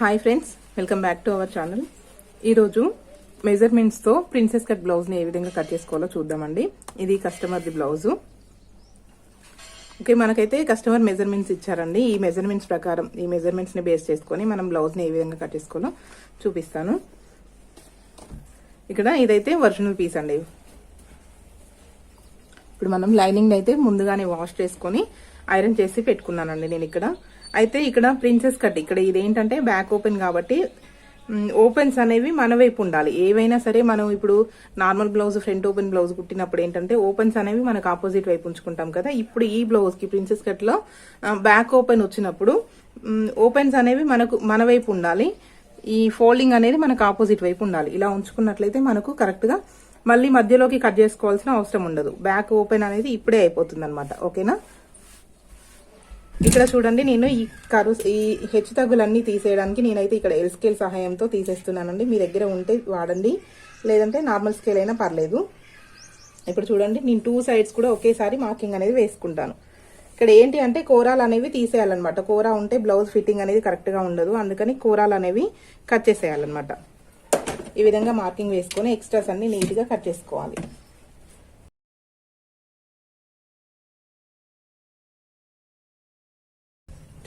Hi friends welcome back to our channel ఈరోజు మెజర్మెంట్స్తో princess cut బ్లౌజ్ని ఏ విధంగా కట్ చేసుకోవాలో చూద్దామండి. ఇది కస్టమర్ది బ్లౌజు ఓకే మనకైతే కస్టమర్ మెజర్మెంట్స్ ఇచ్చారండి. ఈ మెజర్మెంట్స్ ప్రకారం ఈ మెజర్మెంట్స్ని బేస్ చేసుకొని మనం బ్లౌజ్ని ఏ విధంగా కట్ చేసుకోవాలో చూపిస్తాను. ఇక్కడ ఇదైతే ఒరిజినల్ పీస్ అండి. ఇప్పుడు మనం లైనింగ్ అయితే ముందుగానే వాష్ చేసుకొని ఐరన్ చేసి పెట్టుకున్నానండి నేను ఇక్కడ. అయితే ఇక్కడ ప్రిన్సెస్ కట్ ఇక్కడ ఇదేంటంటే బ్యాక్ ఓపెన్ కాబట్టి ఓపెన్స్ అనేవి మన వైపు ఉండాలి. ఏవైనా సరే మనం ఇప్పుడు normal blouse front open blouse కుట్టినప్పుడు ఏంటంటే ఓపెన్స్ అనేవి మనకు ఆపోజిట్ వైపు ఉంచుకుంటాం కదా. ఇప్పుడు ఈ బ్లౌజ్కి ప్రిన్సెస్ కట్లో బ్యాక్ ఓపెన్ వచ్చినప్పుడు ఓపెన్స్ అనేవి మనకు మన వైపు ఉండాలి. ఈ ఫోల్డింగ్ అనేది మనకు ఆపోజిట్ వైపు ఉండాలి. ఇలా ఉంచుకున్నట్లయితే మనకు కరెక్ట్గా మళ్ళీ మధ్యలోకి కట్ చేసుకోవాల్సిన అవసరం ఉండదు. బ్యాక్ ఓపెన్ అనేది ఇప్పుడే అయిపోతుంది అనమాట ఓకేనా? ఇక్కడ చూడండి నేను ఈ కరు ఈ హెచ్చు తగ్గులన్నీ తీసేయడానికి నేనైతే ఇక్కడ ఎల్ స్కేల్ సహాయంతో తీసేస్తున్నానండి. మీ దగ్గర ఉంటే వాడండి. లేదంటే నార్మల్ స్కేల్ అయినా పర్లేదు. ఇప్పుడు చూడండి నేను టూ సైడ్స్ కూడా ఒకేసారి మార్కింగ్ అనేది వేసుకుంటాను. ఇక్కడ ఏంటి అంటే కూరాలు అనేవి తీసేయాలన్నమాట. కూర ఉంటే బ్లౌజ్ ఫిట్టింగ్ అనేది కరెక్ట్గా ఉండదు. అందుకని కూరాలు అనేవి కట్ చేసేయాలన్నమాట. ఈ విధంగా మార్కింగ్ వేసుకొని ఎక్స్ట్రాస్ అన్ని నీట్గా కట్ చేసుకోవాలి.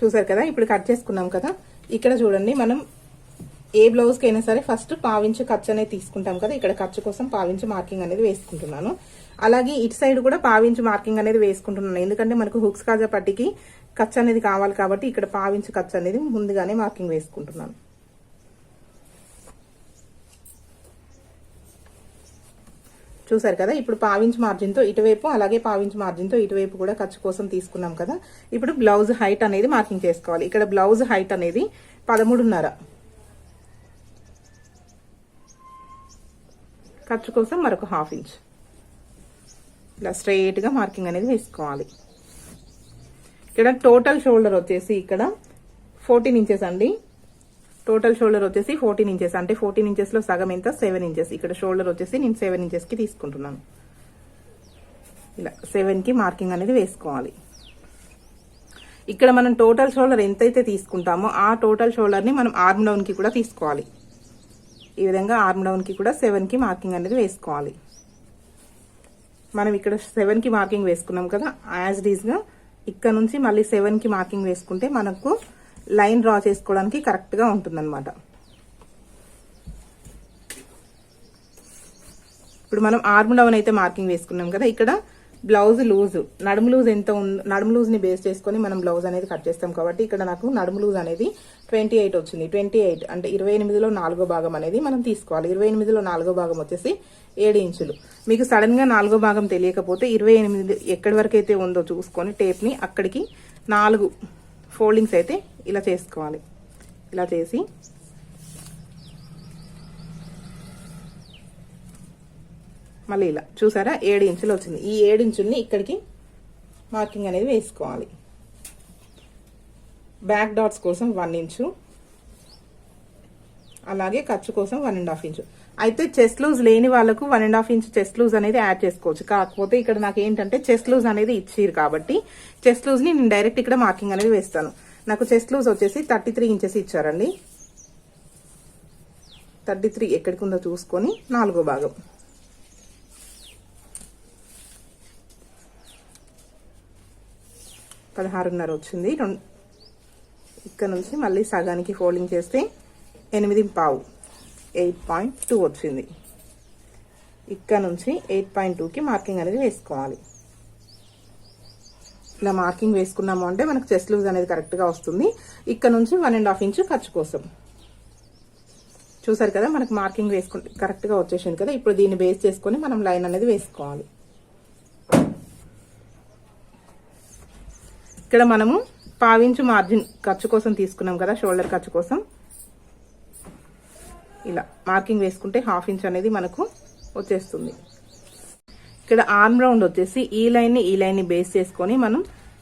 చూసారు కదా? ఇప్పుడు కట్ చేసుకున్నాం కదా? ఇక్కడ చూడండి మనం ఏ బ్లౌజ్కి అయినా సరే ఫస్ట్ పావించు ఖర్చు అనేది తీసుకుంటాం కదా? ఇక్కడ ఖర్చు కోసం పావించు మార్కింగ్ అనేది వేసుకుంటున్నాను. అలాగే ఇటు సైడ్ కూడా పావించు మార్కింగ్ అనేది వేసుకుంటున్నాను. ఎందుకంటే మనకు హుక్స్ కాజా పట్టికి ఖర్చు అనేది కావాలి కాబట్టి ఇక్కడ పావించు ఖర్చు అనేది ముందుగానే మార్కింగ్ వేసుకుంటున్నాను. చూసారు కదా? ఇప్పుడు పావించ్ మార్జిన్తో ఇటువైపు అలాగే పావించ్ మార్జిన్తో ఇటువైపు కూడా ఖర్చు కోసం తీసుకున్నాం కదా? ఇప్పుడు బ్లౌజ్ హైట్ అనేది మార్కింగ్ చేసుకోవాలి. ఇక్కడ బ్లౌజ్ హైట్ అనేది పదమూడున్నర. ఖర్చు కోసం మరొక హాఫ్ ఇంచ్. ఇలా స్ట్రైట్గా మార్కింగ్ అనేది వేసుకోవాలి. ఇక్కడ టోటల్ షోల్డర్ వచ్చేసి ఇక్కడ ఫోర్టీన్ ఇంచెస్ అండి. టోటల్ షోల్డర్ వచ్చేసి ఫోర్టీన్ ఇంచెస్. అంటే ఫోర్టీన్ ఇంచెస్లో సగం ఎంత? Seven inches. ఇక్కడ షోల్డర్ వచ్చేసి నేను సెవెన్ ఇంచెస్కి తీసుకుంటున్నాను. ఇలా సెవెన్కి మార్కింగ్ అనేది వేసుకోవాలి. ఇక్కడ మనం టోటల్ షోల్డర్ ఎంతైతే తీసుకుంటామో ఆ టోటల్ షోల్డర్ని మనం ఆర్మ్ డౌన్కి కూడా తీసుకోవాలి. ఈ విధంగా ఆర్మ్ డౌన్కి కూడా సెవెన్కి మార్కింగ్ అనేది వేసుకోవాలి. మనం ఇక్కడ సెవెన్కి మార్కింగ్ వేసుకున్నాం కదా? యాజ్ డీజ్గా ఇక్కడ నుంచి మళ్ళీ సెవెన్కి మార్కింగ్ వేసుకుంటే మనకు లైన్ డ్రా చేసుకోవడానికి కరెక్ట్గా ఉంటుందన్నమాట. ఇప్పుడు మనం ఆర్మ్ డౌన్ అయితే మార్కింగ్ వేసుకున్నాం కదా ఇక్కడ బ్లౌజ్ లూజ్ నడుము లూజ్ ఎంత ఉందో నడుము లూజ్ని బేస్ చేసుకొని మనం బ్లౌజ్ అనేది కట్ చేస్తాం కాబట్టి ఇక్కడ నాకు నడుము లూజ్ అనేది ట్వంటీ ఎయిట్ వచ్చింది. ట్వంటీ ఎయిట్ అంటే ఇరవై ఎనిమిదిలో నాలుగో భాగం అనేది మనం తీసుకోవాలి. ఇరవై ఎనిమిదిలో నాలుగో భాగం వచ్చేసి ఏడు ఇంచులు. మీకు సడన్గా నాలుగో భాగం తెలియకపోతే ఇరవై ఎనిమిది ఎక్కడి వరకు అయితే ఉందో చూసుకొని టేప్ని అక్కడికి నాలుగు ఫోల్డింగ్స్ అయితే ఇలా చేసుకోవాలి. ఇలా చేసి మళ్ళీ ఇలా. చూసారా? ఏడు ఇంచులు వచ్చింది. ఈ ఏడు ఇంచుల్ని ఇక్కడికి మార్కింగ్ అనేది వేసుకోవాలి. బ్యాక్ డాట్స్ కోసం వన్ ఇంచు. అలాగే ఖర్చు కోసం వన్ అండ్ హాఫ్ ఇంచు. అయితే చెస్ట్ లూజ్ లేని వాళ్ళకు one and half inch chest loose అనేది యాడ్ చేసుకోవచ్చు. కాకపోతే ఇక్కడ నాకు ఏంటంటే చెస్ట్ లూజ్ అనేది ఇచ్చిరు కాబట్టి చెస్ట్ లూజ్ని నేను డైరెక్ట్ ఇక్కడ మార్కింగ్ అనేది వేస్తాను. నాకు చెస్ట్ లూజ్ వచ్చేసి థర్టీ త్రీ ఇంచెస్ ఇచ్చారండి. థర్టీ త్రీ ఎక్కడికి ఉందో చూసుకొని నాలుగో భాగం. పదహారున్నర వచ్చింది. ఇక్కడ నుంచి మళ్ళీ సగానికి ఫోల్డింగ్ చేస్తే ఎనిమిది పావు. ఎయిట్ పాయింట్ టూ వచ్చింది. ఇక్కడ నుంచి ఎయిట్ పాయింట్ టూకి మార్కింగ్ అనేది వేసుకోవాలి. ఇలా మార్కింగ్ వేసుకున్నాము అంటే మనకు చెస్ట్ లూజ్ అనేది కరెక్ట్గా వస్తుంది. ఇక్కడ నుంచి వన్ అండ్ హాఫ్ ఇంచ్ ఖర్చు కోసం. చూసారు కదా మనకు మార్కింగ్ వేసుకుంటే కరెక్ట్గా వచ్చేసింది కదా. ఇప్పుడు దీన్ని బేస్ చేసుకొని మనం లైన్ అనేది వేసుకోవాలి. ఇక్కడ మనము పావించు మార్జిన్ ఖర్చు కోసం తీసుకున్నాం కదా షోల్డర్ ఖర్చు కోసం. ఇలా మార్కింగ్ వేసుకుంటే హాఫ్ ఇంచ్ అనేది మనకు వచ్చేస్తుంది. ఇక్కడ ఆర్మ్ రౌండ్ వచ్చేసి ఈ లైన్ని ఈ లైన్ని బేస్ చేసుకొని మనం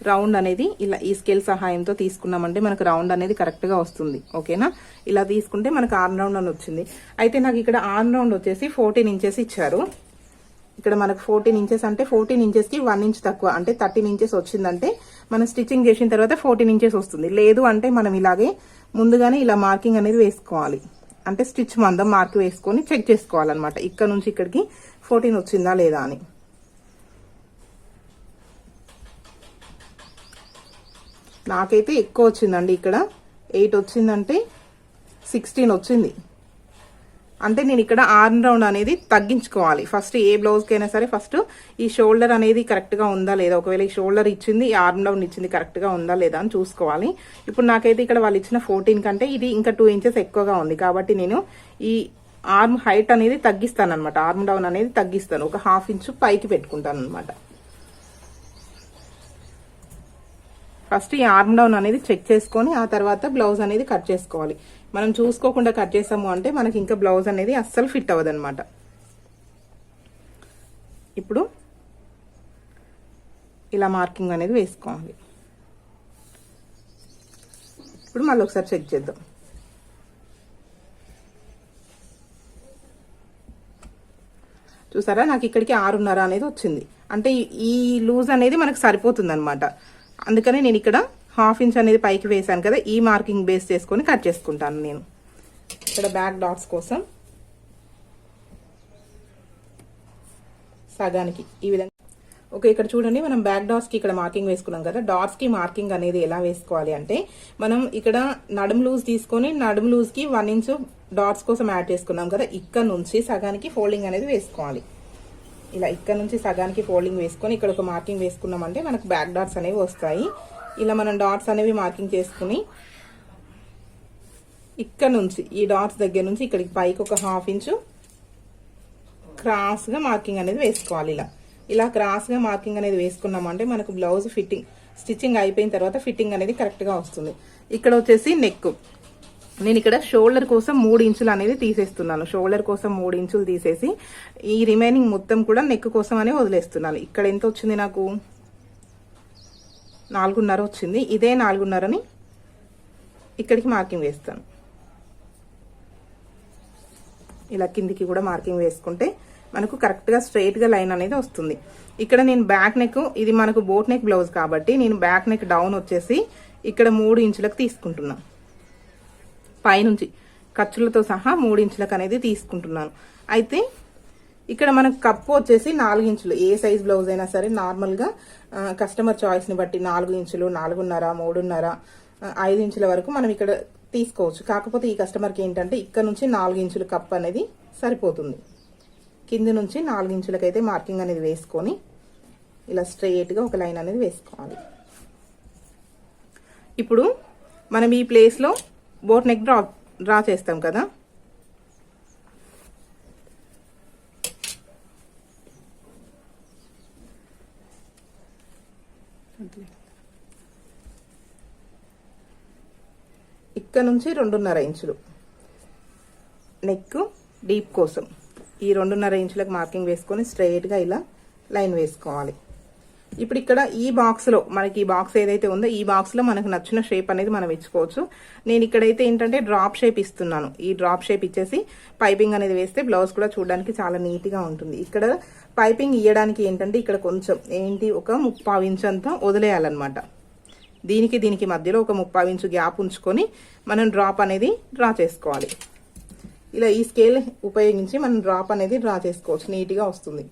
రౌండ్ అనేది ఇలా ఈ స్కేల్ సహాయంతో తీసుకున్నామంటే మనకు రౌండ్ అనేది కరెక్ట్గా వస్తుంది. ఓకేనా ఇలా తీసుకుంటే మనకు ఆర్మ్ రౌండ్ అని వచ్చింది. అయితే నాకు ఇక్కడ ఆర్మ్ రౌండ్ వచ్చేసి ఫోర్టీన్ ఇంచెస్ ఇచ్చారు. ఇక్కడ మనకు ఫోర్టీన్ ఇంచెస్ అంటే ఫోర్టీన్ ఇంచెస్కి వన్ ఇంచ్ తక్కువ అంటే థర్టీన్ ఇంచెస్ వచ్చిందంటే మనం స్టిచ్చింగ్ చేసిన తర్వాత ఫోర్టీన్ ఇంచెస్ వస్తుంది. లేదు అంటే మనం ఇలాగే ముందుగానే ఇలా మార్కింగ్ అనేది వేసుకోవాలి. అంటే స్టిచ్ మందం మార్క్ వేసుకొని చెక్ చేసుకోవాలన్నమాట. ఇక్కడ నుంచి ఇక్కడికి ఫోర్టీన్ వచ్చిందా లేదా అని. నాకైతే ఎక్కువ వచ్చిందండి ఇక్కడ. ఎయిట్ వచ్చిందంటే సిక్స్టీన్ వచ్చింది. అంటే నేను ఇక్కడ ఆర్మ్ రౌండ్ అనేది తగ్గించుకోవాలి. ఫస్ట్ ఏ బ్లౌజ్కి అయినా సరే ఫస్ట్ ఈ షోల్డర్ అనేది కరెక్ట్గా ఉందా లేదా? ఒకవేళ ఈ షోల్డర్ ఇచ్చింది ఈ ఆర్మ్ రౌండ్ ఇచ్చింది కరెక్ట్గా ఉందా లేదా అని చూసుకోవాలి. ఇప్పుడు నాకైతే ఇక్కడ వాళ్ళు ఇచ్చిన ఫోర్టీన్ కంటే ఇది ఇంకా టూ ఇంచెస్ ఎక్కువగా ఉంది. కాబట్టి నేను ఈ ఆర్మ్ హైట్ అనేది తగ్గిస్తాను అనమాట ఆర్మ్ డౌన్ అనేది తగ్గిస్తాను. ఒక హాఫ్ ఇంచు పైకి పెట్టుకుంటాను అనమాట ఫస్ట్ ఈ ఆర్మ్ డౌన్ అనేది చెక్ చేసుకొని ఆ తర్వాత బ్లౌజ్ అనేది కట్ చేసుకోవాలి. మనం చూసుకోకుండా కట్ చేసాము అంటే మనకి ఇంకా బ్లౌజ్ అనేది అస్సలు ఫిట్ అవ్వదనమాట ఇప్పుడు ఇలా మార్కింగ్ అనేది వేసుకోవాలి. ఇప్పుడు మళ్ళీ ఒకసారి చెక్ చేద్దాం. చూసారా? నాకు ఇక్కడికి ఆరున్నర అనేది వచ్చింది. అంటే ఈ- ఈ లూజ్ అనేది మనకు సరిపోతుంది అనమాట అందుకనే నేను ఇక్కడ హాఫ్ ఇంచ్ అనేది పైకి వేసాను కదా ఈ మార్కింగ్ బేస్ చేసుకొని కట్ చేసుకుంటాను నేను. ఇక్కడ బ్యాక్ డాట్స్ కోసం సగానికి ఈ విధంగా. ఓకే ఇక్కడ చూడండి మనం బ్యాక్ డాట్స్కి ఇక్కడ మార్కింగ్ వేసుకున్నాం కదా డాట్స్కి మార్కింగ్ అనేది ఎలా వేసుకోవాలి అంటే మనం ఇక్కడ నడుము లూజ్ తీసుకొని నడుము లూజ్కి వన్ ఇంచ్ డాట్స్ కోసం యాడ్ చేసుకున్నాం కదా ఇక్కడ నుంచి సగానికి ఫోల్డింగ్ అనేది వేసుకోవాలి. ఇలా ఇక్కడ నుంచి సగానికి ఫోల్డింగ్ వేసుకొని ఇక్కడ ఒక మార్కింగ్ వేసుకున్నామంటే మనకు బ్యాక్ డాట్స్ అనేవి వస్తాయి. ఇలా మనం డాట్స్ అనేవి మార్కింగ్ చేసుకుని ఇక్కడ నుంచి ఈ డాట్స్ దగ్గర నుంచి ఇక్కడికి పైకి ఒక హాఫ్ ఇంచు క్రాస్గా మార్కింగ్ అనేది వేసుకోవాలి ఇలా. ఇలా క్రాస్గా మార్కింగ్ అనేది వేసుకున్నామంటే మనకు బ్లౌజ్ ఫిట్టింగ్ స్టిచ్చింగ్ అయిపోయిన తర్వాత ఫిట్టింగ్ అనేది కరెక్ట్గా వస్తుంది. ఇక్కడ వచ్చేసి నెక్ నేను ఇక్కడ షోల్డర్ కోసం మూడు ఇంచులు అనేది తీసేస్తున్నాను. షోల్డర్ కోసం మూడు ఇంచులు తీసేసి ఈ రిమైనింగ్ మొత్తం కూడా నెక్ కోసం అనే వదిలేస్తున్నాను. ఇక్కడ ఎంత వచ్చింది నాకు? నాలుగున్నర వచ్చింది. ఇదే నాలుగున్నరని ఇక్కడికి మార్కింగ్ వేస్తాను. ఇలా కిందికి కూడా మార్కింగ్ వేసుకుంటే మనకు కరెక్ట్గా స్ట్రైట్గా లైన్ అనేది వస్తుంది. ఇక్కడ నేను బ్యాక్ నెక్ ఇది మనకు బోట్ నెక్ బ్లౌజ్ కాబట్టి నేను బ్యాక్ నెక్ డౌన్ వచ్చేసి ఇక్కడ మూడు ఇంచులకు తీసుకుంటున్నాను. పైనుంచి ఖర్చులతో సహా మూడు ఇంచులకు అనేది తీసుకుంటున్నాను. అయితే ఇక్కడ మనకు కప్పు వచ్చేసి నాలుగు ఇంచులు. ఏ సైజ్ బ్లౌజ్ అయినా సరే నార్మల్గా కస్టమర్ చాయిస్ని బట్టి నాలుగు ఇంచులు నాలుగున్నర మూడున్నర ఐదు ఇంచుల వరకు మనం ఇక్కడ తీసుకోవచ్చు. కాకపోతే ఈ కస్టమర్కి ఏంటంటే ఇక్కడ నుంచి నాలుగు ఇంచుల కప్ అనేది సరిపోతుంది. కింది నుంచి నాలుగు ఇంచులకైతే మార్కింగ్ అనేది వేసుకొని ఇలా స్ట్రైట్గా ఒక లైన్ అనేది వేసుకోవాలి. ఇప్పుడు మనం ఈ ప్లేస్లో బోట్ నెక్ డ్రా డ్రా చేస్తాం కదా? ఇక్కడ నుంచి రెండున్నర ఇంచులు. నెక్ డీప్ కోసం. ఈ రెండున్నర ఇంచులకు మార్కింగ్ వేసుకొని స్ట్రైట్గా ఇలా లైన్ వేసుకోవాలి. ఇప్పుడు ఇక్కడ ఈ బాక్స్లో మనకి ఈ బాక్స్ ఏదైతే ఉందో ఈ బాక్స్లో మనకు నచ్చిన షేప్ అనేది మనం ఇచ్చుకోవచ్చు. నేను ఇక్కడైతే ఏంటంటే డ్రాప్ షేప్ ఇస్తున్నాను. ఈ డ్రాప్ షేప్ ఇచ్చేసి పైపింగ్ అనేది వేస్తే బ్లౌజ్ కూడా చూడడానికి చాలా నీట్గా ఉంటుంది. ఇక్కడ పైపింగ్ ఇయ్యడానికి ఏంటంటే ఇక్కడ కొంచెం ఏంటి ఒక ముప్పావు ఇంచ్ అంతా వదిలేయాలన్నమాట. దీనికి దీనికి మధ్యలో ఒక ముప్పావు ఇంచు గ్యాప్ ఉంచుకొని మనం డ్రాప్ అనేది డ్రా చేసుకోవాలి. ఇలా ఈ స్కేల్ ఉపయోగించి మనం డ్రాప్ అనేది డ్రా చేసుకోవచ్చు. నీట్గా వస్తుంది.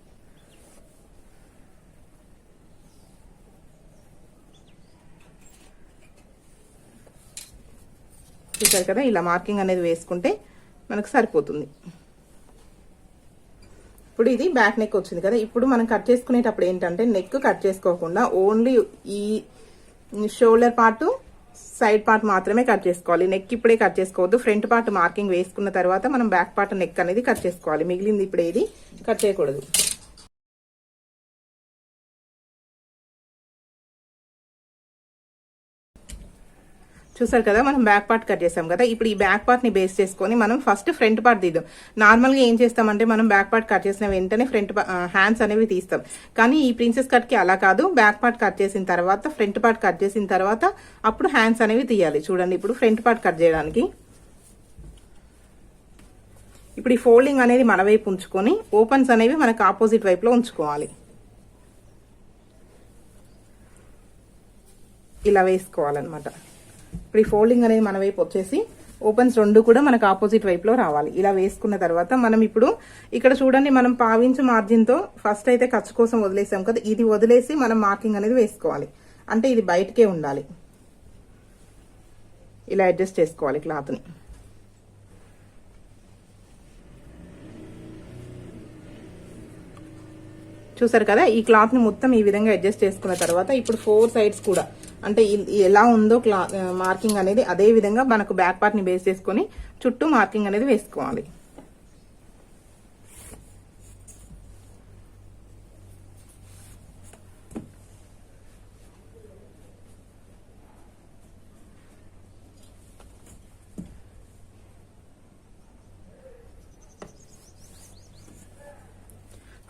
చూసారు కదా ఇలా మార్కింగ్ అనేది వేసుకుంటే మనకు సరిపోతుంది. ఇప్పుడు ఇది బ్యాక్ నెక్ వచ్చింది కదా ఇప్పుడు మనం కట్ చేసుకునేటప్పుడు ఏంటంటే నెక్ కట్ చేసుకోకుండా ఓన్లీ ఈ షోల్డర్ పార్ట్ సైడ్ పార్ట్ మాత్రమే కట్ చేసుకోవాలి. నెక్ ఇప్పుడే కట్ చేసుకోవద్దు ఫ్రంట్ పార్ట్ మార్కింగ్ వేసుకున్న తర్వాత మనం బ్యాక్ పార్ట్ నెక్ అనేది కట్ చేసుకోవాలి. మిగిలింది ఇప్పుడు ఏది కట్ చేయకూడదు. చూసారు కదా మనం బ్యాక్ పార్ట్ కట్ చేసాం కదా. ఇప్పుడు ఈ బ్యాక్ పార్ట్ని బేస్ చేసుకొని మనం ఫస్ట్ ఫ్రంట్ పార్ట్ తీద్దాం. నార్మల్గా ఏం చేస్తామంటే మనం బ్యాక్ పార్ట్ కట్ చేసిన వెంటనే ఫ్రంట్ హ్యాండ్స్ అనేవి తీస్తాం. కానీ ఈ ప్రిన్సెస్ కట్కి అలా కాదు. బ్యాక్ పార్ట్ కట్ చేసిన తర్వాత ఫ్రంట్ పార్ట్ కట్ చేసిన తర్వాత అప్పుడు హ్యాండ్స్ అనేవి తీయాలి. చూడండి ఇప్పుడు ఫ్రంట్ పార్ట్ కట్ చేయడానికి. ఇప్పుడు ఈ ఫోల్డింగ్ అనేది మన వైపు ఉంచుకొని ఓపెన్స్ అనేవి మనకు ఆపోజిట్ వైపులో ఉంచుకోవాలి. ఇలా వేసుకోవాలన్నమాట. ఇప్పుడు ఈ ఫోల్డింగ్ అనేది మన వైపు వచ్చేసి ఓపెన్స్ రెండు కూడా మనకు ఆపోజిట్ వైపులో రావాలి. ఇలా వేసుకున్న తర్వాత మనం ఇప్పుడు ఇక్కడ చూడండి మనం పావించు మార్జిన్తో ఫస్ట్ అయితే ఖర్చు కోసం వదిలేసాం కదా ఇది వదిలేసి మనం మార్కింగ్ అనేది వేసుకోవాలి. అంటే ఇది బయటకే ఉండాలి. ఇలా అడ్జస్ట్ చేసుకోవాలి క్లాత్ని చూసారు కదా ఈ క్లాత్ని మొత్తం ఈ విధంగా అడ్జస్ట్ చేసుకున్న తర్వాత ఇప్పుడు ఫోర్ సైడ్స్ కూడా అంటే ఎలా ఉందో క్లా మార్కింగ్ అనేది అదే విధంగా మనకు బ్యాక్ పార్ట్ని బేస్ చేసుకొని చుట్టూ మార్కింగ్ అనేది వేసుకోవాలి.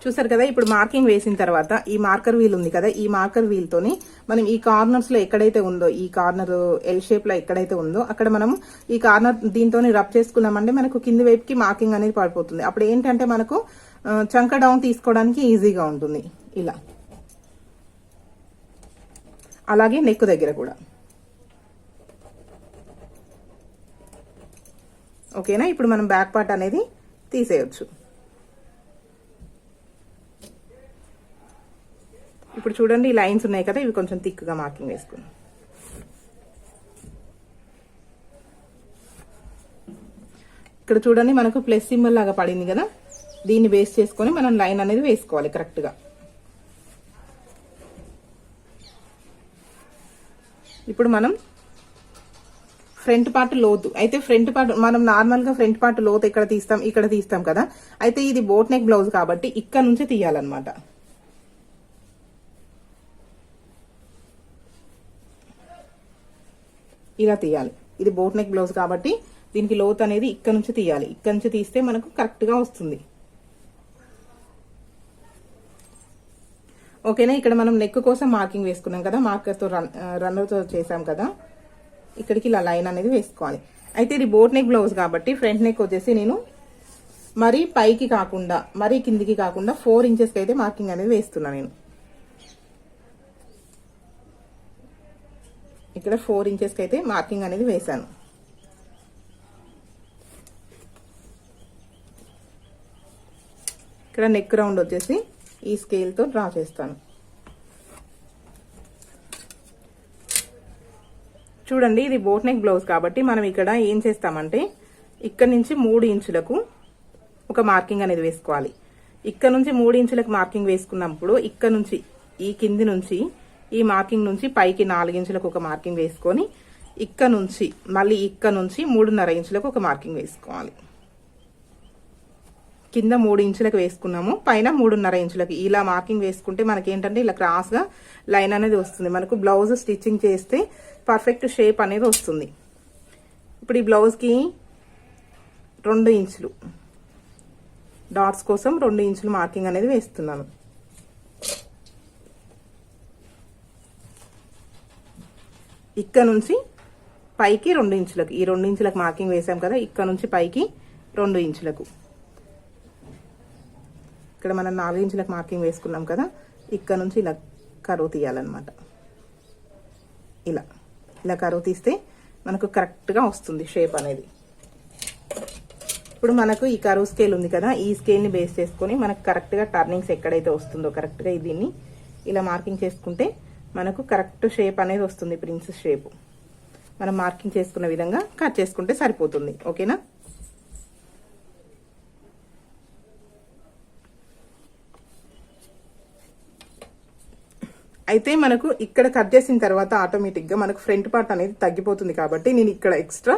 చూసారు కదా ఇప్పుడు మార్కింగ్ వేసిన తర్వాత ఈ మార్కర్ వీల్ ఉంది కదా ఈ మార్కర్ వీల్ తోని మనం ఈ కార్నర్స్లో ఎక్కడైతే ఉందో ఈ కార్నర్ ఎల్ షేప్లో ఎక్కడైతే ఉందో అక్కడ మనం ఈ కార్నర్ దీంతో రబ్ చేసుకున్నామంటే మనకు కింది వైపుకి మార్కింగ్ అనేది పడిపోతుంది. అప్పుడు ఏంటంటే మనకు చంక డౌన్ తీసుకోవడానికి ఈజీగా ఉంటుంది. ఇలా. అలాగే నెక్ దగ్గర కూడా. ఓకేనా? ఇప్పుడు మనం బ్యాక్ పార్ట్ అనేది తీసేయొచ్చు ఇప్పుడు చూడండి ఈ లైన్స్ ఉన్నాయి కదా ఇవి కొంచెం థిక్గా మార్కింగ్ వేసుకున్నాం ఇక్కడ చూడండి మనకు ప్లస్ సింబల్ లాగా పడింది కదా. దీన్ని బేస్ చేసుకొని మనం లైన్ అనేది వేసుకోవాలి కరెక్ట్గా ఇప్పుడు మనం ఫ్రంట్ పార్ట్ లోతు అయితే ఫ్రంట్ పార్ట్ మనం నార్మల్గా ఫ్రంట్ పార్ట్ లోతు ఎక్కడ తీస్తాం? ఇక్కడ తీస్తాం కదా. అయితే ఇది బోట్ నెక్ బ్లౌజ్ కాబట్టి ఇక్కడ నుంచే తీయాలన్నమాట. ఇలా తీయాలి. ఇది బోట్ నెక్ బ్లౌజ్ కాబట్టి దీనికి లోత్ అనేది ఇక్కడ నుంచి తీయాలి. ఇక్కడ నుంచి తీస్తే మనకు కరెక్ట్గా వస్తుంది. ఓకేనా ఇక్కడ మనం నెక్ కోసం మార్కింగ్ వేసుకున్నాం కదా? మార్కర్తో రన్ రన్నర్తో చేసాం కదా? ఇక్కడికి ఇలా లైన్ అనేది వేసుకోవాలి. అయితే ఇది బోట్ నెక్ బ్లౌజ్ కాబట్టి ఫ్రంట్ నెక్ వచ్చేసి నేను మరీ పైకి కాకుండా మరీ కిందికి కాకుండా ఫోర్ ఇంచెస్కి అయితే మార్కింగ్ అనేది వేస్తున్నా నేను. ఇక్కడ ఫోర్ ఇంచెస్కి అయితే మార్కింగ్ అనేది వేశాను. ఇక్కడ నెక్ రౌండ్ వచ్చేసి ఈ స్కేల్తో డ్రా చేస్తాను. చూడండి ఇది బోట్ నెక్ బ్లౌజ్ కాబట్టి మనం ఇక్కడ ఏం చేస్తామంటే ఇక్కడ నుంచి మూడు ఇంచులకు ఒక మార్కింగ్ అనేది వేసుకోవాలి. ఇక్కడ నుంచి మూడు ఇంచులకు మార్కింగ్ వేసుకున్నప్పుడు ఇక్కడ నుంచి ఈ కింది నుంచి ఈ మార్కింగ్ నుంచి పైకి నాలుగించులకు ఒక మార్కింగ్ వేసుకొని ఇక్క నుంచి మళ్ళీ ఇక్కడ నుంచి మూడున్నర ఇంచులకు ఒక మార్కింగ్ వేసుకోవాలి. కింద మూడు ఇంచులకు వేసుకున్నాము పైన మూడున్నర ఇంచులకు. ఇలా మార్కింగ్ వేసుకుంటే మనకి ఏంటంటే ఇలా క్రాస్గా లైన్ అనేది వస్తుంది. మనకు బ్లౌజ్ స్టిచ్చింగ్ చేస్తే పర్ఫెక్ట్ షేప్ అనేది వస్తుంది. ఇప్పుడు ఈ బ్లౌజ్కి రెండు ఇంచులు. డాట్స్ కోసం రెండు ఇంచులు మార్కింగ్ అనేది వేస్తున్నాను. ఇక్కడ నుంచి పైకి రెండు ఇంచులకు. ఈ రెండు ఇంచులకు మార్కింగ్ వేసాం కదా ఇక్కడ నుంచి పైకి రెండు ఇంచులకు. ఇక్కడ మనం నాలుగు ఇంచులకు మార్కింగ్ వేసుకున్నాం కదా ఇక్కడ నుంచి ఇలా కరువు తీయాలన్నమాట. ఇలా. ఇలా కరువు తీస్తే మనకు కరెక్ట్గా వస్తుంది షేప్ అనేది. ఇప్పుడు మనకు ఈ కరువు స్కేల్ ఉంది కదా ఈ స్కేల్ని బేస్ చేసుకొని మనకు కరెక్ట్గా టర్నింగ్స్ ఎక్కడైతే వస్తుందో కరెక్ట్గా దీన్ని ఇలా మార్కింగ్ చేసుకుంటే మనకు కరెక్ట్ షేప్ అనేది వస్తుంది ప్రిన్సెస్ షేప్. మనం మార్కింగ్ చేసుకున్న విధంగా కట్ చేసుకుంటే సరిపోతుంది. ఓకేనా? అయితే మనకు ఇక్కడ కట్ చేసిన తర్వాత ఆటోమేటిక్గా మనకు ఫ్రంట్ పార్ట్ అనేది తగ్గిపోతుంది కాబట్టి నేను ఇక్కడ ఎక్స్ట్రా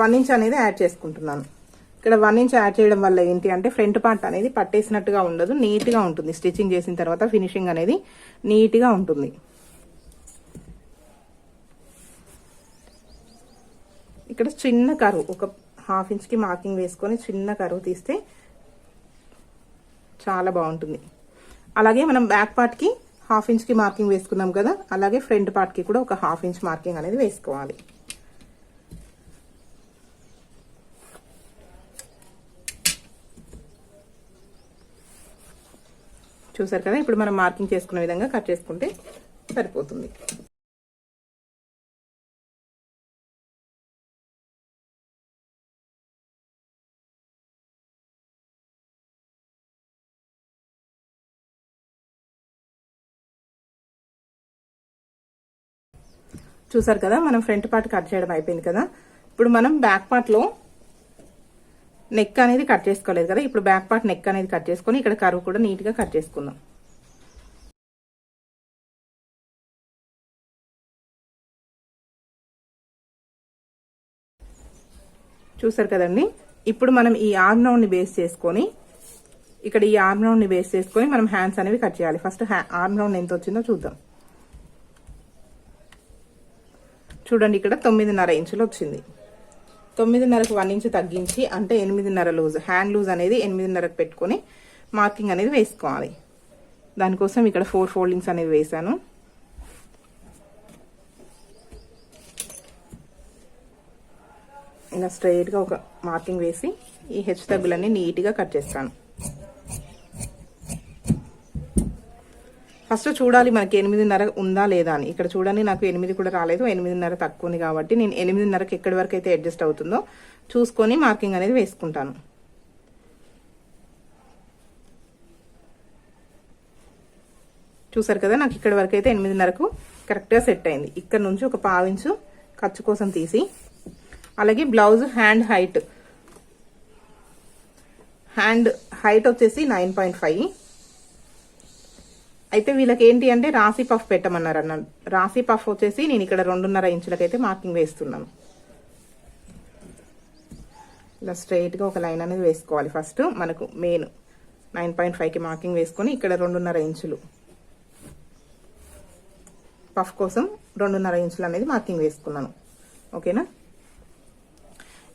వన్ ఇంచ్ అనేది యాడ్ చేసుకుంటున్నాను. ఇక్కడ వన్ ఇంచ్ యాడ్ చేయడం వల్ల ఏంటి అంటే ఫ్రంట్ పార్ట్ అనేది పట్టేసినట్టుగా ఉండదు నీట్గా ఉంటుంది. స్టిచ్చింగ్ చేసిన తర్వాత ఫినిషింగ్ అనేది నీట్గా ఉంటుంది. ఇక్కడ చిన్న కరువు ఒక హాఫ్ ఇంచ్కి మార్కింగ్ వేసుకొని చిన్న కరువు తీస్తే చాలా బాగుంటుంది. అలాగే మనం బ్యాక్ పార్ట్కి హాఫ్ ఇంచ్కి మార్కింగ్ వేసుకున్నాం కదా అలాగే ఫ్రంట్ పార్ట్కి కూడా ఒక హాఫ్ ఇంచ్ మార్కింగ్ అనేది వేసుకోవాలి. చూసారు కదా ఇప్పుడు మనం మార్కింగ్ చేసుకున్న విధంగా కట్ చేసుకుంటే సరిపోతుంది. చూసారు కదా మనం ఫ్రంట్ పార్ట్ కట్ చేయడం అయిపోయింది కదా. ఇప్పుడు మనం బ్యాక్ పార్ట్లో నెక్ అనేది కట్ చేసుకోలేదు కదా. ఇప్పుడు బ్యాక్ పార్ట్ నెక్ అనేది కట్ చేసుకొని ఇక్కడ కరువు కూడా నీట్గా కట్ చేసుకుందాం. చూసారు కదండి? ఇప్పుడు మనం ఈ ఆర్మ్ రౌండ్ని బేస్ చేసుకొని ఇక్కడ ఈ ఆర్మ్ రౌండ్ని బేస్ చేసుకొని మనం హ్యాండ్స్ అనేవి కట్ చేయాలి. ఫస్ట్ ఆర్మ్ రౌండ్ ఎంత వచ్చిందో చూద్దాం. చూడండి ఇక్కడ తొమ్మిదిన్నర ఇంచులు వచ్చింది. తొమ్మిదిన్నరకు వన్ ఇంచు తగ్గించి అంటే ఎనిమిదిన్నర లూజ్. హ్యాండ్ లూజ్ అనేది ఎనిమిదిన్నరకు పెట్టుకొని మార్కింగ్ అనేది వేసుకోవాలి. దానికోసం ఇక్కడ ఫోర్ ఫోల్డింగ్స్ అనేది వేసాను ఇలా స్ట్రైట్గా ఒక మార్కింగ్ వేసి ఈ హెచ్ తగ్గులన్నీ నీట్గా కట్ చేస్తాను. ఫస్ట్ చూడాలి మనకి ఎనిమిదిన్నర ఉందా లేదా అని. ఇక్కడ చూడండి నాకు ఎనిమిది కూడా రాలేదు ఎనిమిదిన్నర తక్కువ ఉంది కాబట్టి నేను ఎనిమిదిన్నరకి ఎక్కడి వరకు అయితే అడ్జస్ట్ అవుతుందో చూసుకొని మార్కింగ్ అనేది వేసుకుంటాను. చూసారు కదా నాకు ఇక్కడ వరకు అయితే ఎనిమిదిన్నరకు కరెక్ట్గా సెట్ అయింది. ఇక్కడ నుంచి ఒక పావించు ఖర్చు కోసం తీసి అలాగే blouse hand height. Hand height వచ్చేసి నైన్ పాయింట్ ఫైవ్. అయితే వీళ్ళకి ఏంటి అంటే రాశి పఫ్ పెట్టమన్నారు అన్న రాశి పఫ్ వచ్చేసి నేను ఇక్కడ రెండున్నర ఇంచులకైతే మార్కింగ్ వేస్తున్నాను. ఇలా స్ట్రైట్గా ఒక లైన్ అనేది వేసుకోవాలి ఫస్ట్ మనకు మెయిన్ నైన్ పాయింట్ ఫైవ్కి మార్కింగ్ వేసుకొని ఇక్కడ రెండున్నర ఇంచులు. పఫ్ కోసం రెండున్నర ఇంచులు అనేది మార్కింగ్ వేసుకున్నాను. ఓకేనా?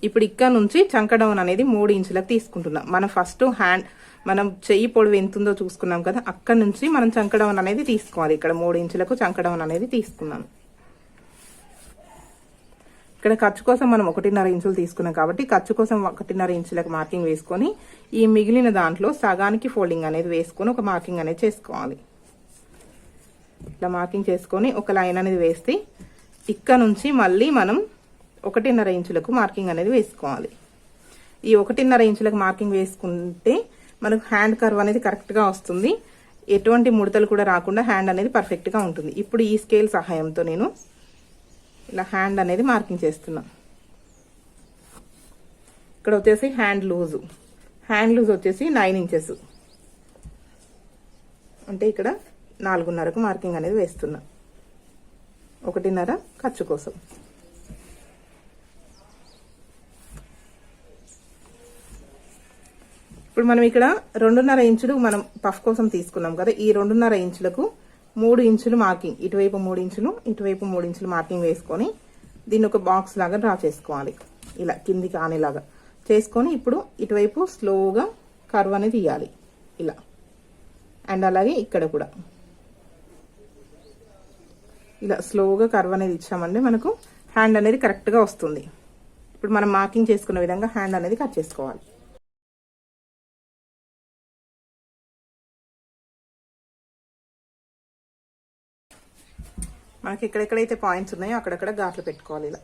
ఇప్పుడు ఇక్కడ నుంచి చంకడౌన్ అనేది మూడు ఇంచులకు తీసుకుంటున్నాం. మనం ఫస్ట్ హ్యాండ్ మనం చెయ్యి పొడవు ఎంత ఉందో చూసుకున్నాం కదా అక్కడ నుంచి మనం చంకడవన్ అనేది తీసుకోవాలి. ఇక్కడ మూడు ఇంచులకు చంకడౌన్ అనేది తీసుకున్నాను. ఇక్కడ ఖర్చు కోసం మనం ఒకటిన్నర ఇంచులు తీసుకున్నాం కాబట్టి ఖర్చు కోసం ఒకటిన్నర ఇంచులకు మార్కింగ్ వేసుకొని ఈ మిగిలిన దాంట్లో సగానికి ఫోల్డింగ్ అనేది వేసుకొని ఒక మార్కింగ్ అనేది చేసుకోవాలి. ఇట్లా మార్కింగ్ చేసుకొని ఒక లైన్ అనేది వేస్తే ఇక్కడ నుంచి మళ్ళీ మనం ఒకటిన్నర ఇంచులకు మార్కింగ్ అనేది వేసుకోవాలి. ఈ ఒకటిన్నర ఇంచులకు మార్కింగ్ వేసుకుంటే మనకు హ్యాండ్ కర్వ్ అనేది కరెక్ట్గా వస్తుంది. ఎటువంటి ముడతలు కూడా రాకుండా హ్యాండ్ అనేది పర్ఫెక్ట్గా ఉంటుంది. ఇప్పుడు ఈ స్కేల్ సహాయంతో నేను ఇలా హ్యాండ్ అనేది మార్కింగ్ చేస్తున్నా. ఇక్కడ వచ్చేసి హ్యాండ్ లూజు హ్యాండ్ లూజ్ వచ్చేసి నైన్ ఇంచెస్ అంటే ఇక్కడ నాలుగున్నరకు మార్కింగ్ అనేది వేస్తున్నా. ఒకటిన్నర ఖర్చు కోసం. ఇప్పుడు మనం ఇక్కడ రెండున్నర ఇంచులు మనం పఫ్ కోసం తీసుకున్నాం కదా. ఈ రెండున్నర ఇంచులకు మూడు ఇంచులు మార్కింగ్. ఇటువైపు మూడు ఇంచులు ఇటువైపు మూడు ఇంచులు మార్కింగ్ వేసుకొని దీన్ని ఒక బాక్స్ లాగా డ్రా చేసుకోవాలి. ఇలా కిందికి ఆనేలాగా చేసుకొని ఇప్పుడు ఇటువైపు స్లోగా కర్వ్ అనేది తీయాలి ఇలా. అండ్ అలాగే ఇక్కడ కూడా. ఇలా స్లోగా కర్వ్ అనేది ఇచ్చామంటే మనకు హ్యాండ్ అనేది కరెక్ట్గా వస్తుంది. ఇప్పుడు మనం మార్కింగ్ చేసుకున్న విధంగా హ్యాండ్ అనేది కట్ చేసుకోవాలి. మనకి ఎక్కడెక్కడైతే పాయింట్స్ ఉన్నాయో అక్కడక్కడ ఘాట్లు పెట్టుకోవాలి ఇలా.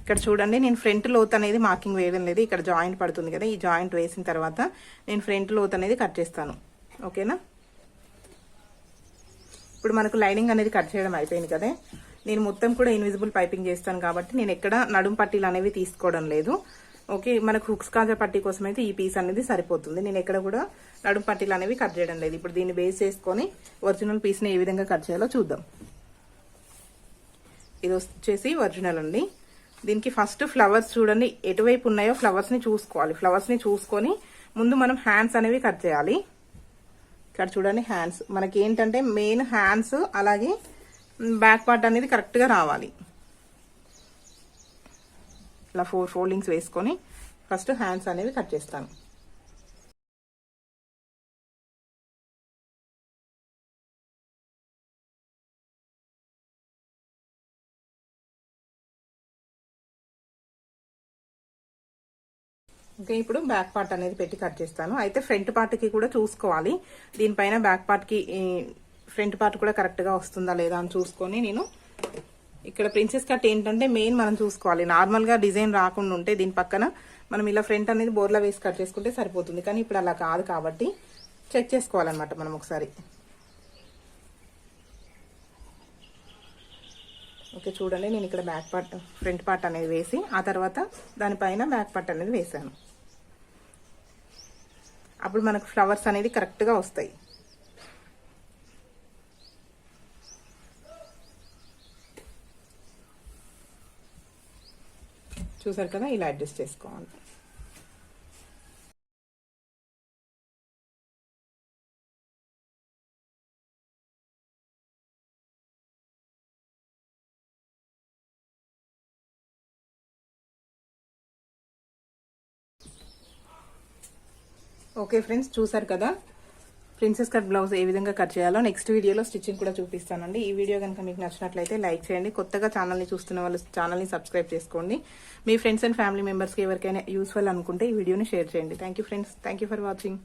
ఇక్కడ చూడండి నేను ఫ్రంట్ లోత్ అనేది మార్కింగ్ వేయడం లేదు. ఇక్కడ జాయింట్ పడుతుంది కదా ఈ జాయింట్ వేసిన తర్వాత నేను ఫ్రంట్ లోత్ అనేది కట్ చేస్తాను. ఓకేనా? ఇప్పుడు మనకు లైనింగ్ అనేది కట్ చేయడం అయిపోయింది కదా. నేను మొత్తం కూడా ఇన్విజిబుల్ పైపింగ్ చేస్తాను కాబట్టి నేను ఎక్కడ నడుం పట్టీలు అనేవి తీసుకోవడం లేదు. ఓకే మనకు హుక్స్ కాజా పట్టీ కోసం అయితే ఈ పీస్ అనేది సరిపోతుంది. నేను ఎక్కడ కూడా నడుము పట్టీలు అనేవి కట్ చేయడం లేదు. ఇప్పుడు దీన్ని బేస్ చేసుకొని ఒరిజినల్ పీస్ని ఏ విధంగా కట్ చేయాలో చూద్దాం. ఇది వచ్చేసి ఒరిజినల్ అండి. దీనికి ఫస్ట్ ఫ్లవర్స్ చూడండి ఎటువైపు ఉన్నాయో ఫ్లవర్స్ని చూసుకోవాలి. ఫ్లవర్స్ని చూసుకొని ముందు మనం హ్యాండ్స్ అనేవి కట్ చేయాలి. ఇక్కడ చూడండి హ్యాండ్స్ మనకి ఏంటంటే మెయిన్ హ్యాండ్స్ అలాగే బ్యాక్ పార్ట్ అనేది కరెక్ట్గా రావాలి. ఇట్లా ఫోర్ ఫోల్డింగ్స్ వేసుకొని ఫస్ట్ హ్యాండ్స్ అనేవి కట్ చేస్తాను. ఓకే ఇప్పుడు బ్యాక్ పార్ట్ అనేది పెట్టి కట్ చేస్తాను. అయితే ఫ్రంట్ పార్ట్కి కూడా చూసుకోవాలి. దీనిపైన బ్యాక్ పార్ట్కి ఫ్రంట్ పార్ట్ కూడా కరెక్ట్గా వస్తుందా లేదా అని చూసుకొని నేను ఇక్కడ ప్రిన్సెస్ కట్ ఏంటంటే మెయిన్ మనం చూసుకోవాలి. నార్మల్గా డిజైన్ రాకుండా ఉంటే దీని పక్కన మనం ఇలా ఫ్రంట్ అనేది బోర్లా వేసి కట్ చేసుకుంటే సరిపోతుంది. కానీ ఇప్పుడు అలా కాదు కాబట్టి చెక్ చేసుకోవాలన్నమాట మనం ఒకసారి. ఓకే చూడండి. నేను ఇక్కడ బ్యాక్ పార్ట్ ఫ్రంట్ పార్ట్ అనేది వేసి ఆ తర్వాత దానిపైన బ్యాక్ పార్ట్ అనేది వేసాను. అప్పుడు మనకు ఫ్లవర్స్ అనేది కరెక్ట్గా వస్తాయి. చూసారు కదా ఇలా అడ్జస్ట్ చేసుకోవాలి. ఓకే ఫ్రెండ్స్ చూసారు కదా? ప్రిన్సెస్ కట్ బ్లౌజ్ ఏ విధంగా కట్ చేయాలో నెక్స్ట్ వీడియోలో స్టిచ్చింగ్ కూడా చూపిస్తానండి. ఈ వీడియో కనుక మీకు నచ్చినట్లయితే లైక్ చేయండి. కొత్తగా ఛానల్ని చూస్తున్న వాళ్ళు ఛానల్ని సబ్స్క్రైబ్ చేసుకోండి. మీ ఫ్రెండ్స్ అండ్ ఫ్యామిలీ మెంబర్స్కి ఎవరికైనా యూస్ఫుల్ అనుకుంటే ఈ వీడియోని షేర్ చేయండి. Thank you friends. Thank you for watching.